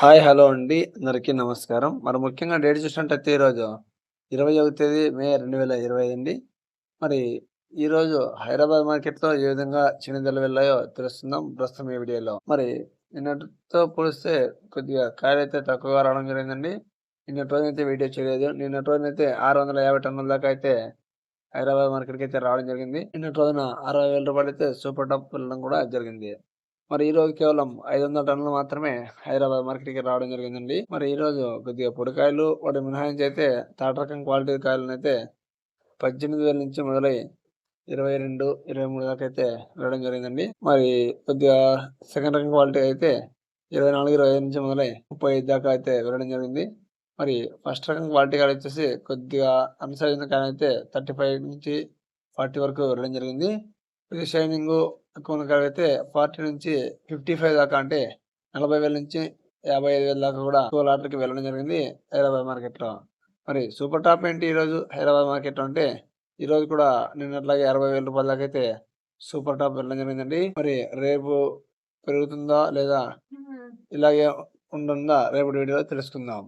Hi hello అండి. అందరికీ నమస్కారం. మరి ముఖ్యంగా డేట్ చూసినట్టయితే ఈరోజు ఇరవై తేదీ మే రెండు వేల ఇరవై అండి. మరి ఈరోజు హైదరాబాద్ మార్కెట్లో ఏ విధంగా చిన్నదలు వెళ్ళాయో తెలుస్తుందాం ప్రస్తుతం ఈ వీడియోలో. మరి నిన్నటితో పోలిస్తే కొద్దిగా కాయలు అయితే తక్కువగా రావడం జరిగిందండి. నిన్నటి రోజునైతే వీడియో చేయలేదు. నిన్నటి రోజునైతే అయితే ఆరు వందల యాభై టన్నుల దాకా అయితే హైదరాబాద్ మార్కెట్కి అయితే రావడం జరిగింది. నిన్నటి రోజున అరవై వేల రూపాయలు అయితే సూపర్ టాప్ వెళ్ళడం కూడా జరిగింది. మరి ఈ రోజు కేవలం ఐదు వందల టన్నులు మాత్రమే హైదరాబాద్ మార్కెట్కి రావడం జరిగిందండి. మరి ఈ రోజు కొద్దిగా పొడికాయలు వాటి మినహాయించి అయితే తాట రకం క్వాలిటీ కాయలను అయితే పద్దెనిమిది వేల నుంచి మొదలై ఇరవై రెండు ఇరవై మూడు దాకా అయితే వెళ్ళడం జరిగిందండి. మరి కొద్దిగా సెకండ్ రకం క్వాలిటీ అయితే ఇరవై నాలుగు ఇరవై ఐదు నుంచి మొదలై ముప్పై ఐదు దాకా అయితే వెళ్ళడం జరిగింది. మరి ఫస్ట్ రకం క్వాలిటీ కాడ వచ్చేసి కొద్దిగా అన్సైజ్ కాయలు అయితే థర్టీ ఫైవ్ నుంచి ఫార్టీ వరకు వెళ్ళడం జరిగింది. ఇది షైనింగ్ అయితే ఫార్టీ నుంచి ఫిఫ్టీ ఫైవ్ దాకా అంటే నలభై వేల నుంచి యాభై ఐదు వేల దాకా కూడా ఎక్కువ లాటరీకి వెళ్ళడం జరిగింది హైదరాబాద్ మార్కెట్లో. మరి సూపర్ టాప్ ఏంటి ఈరోజు హైదరాబాద్ మార్కెట్లో అంటే ఈ రోజు కూడా నిన్నట్లాగే అరవై వేల రూపాయల దాకా అయితే సూపర్ టాప్ వెళ్ళడం జరిగిందండి. మరి రేపు పెరుగుతుందా లేదా ఇలాగే ఉంటుందా రేపటి వీడియోలో తెలుసుకుందాం.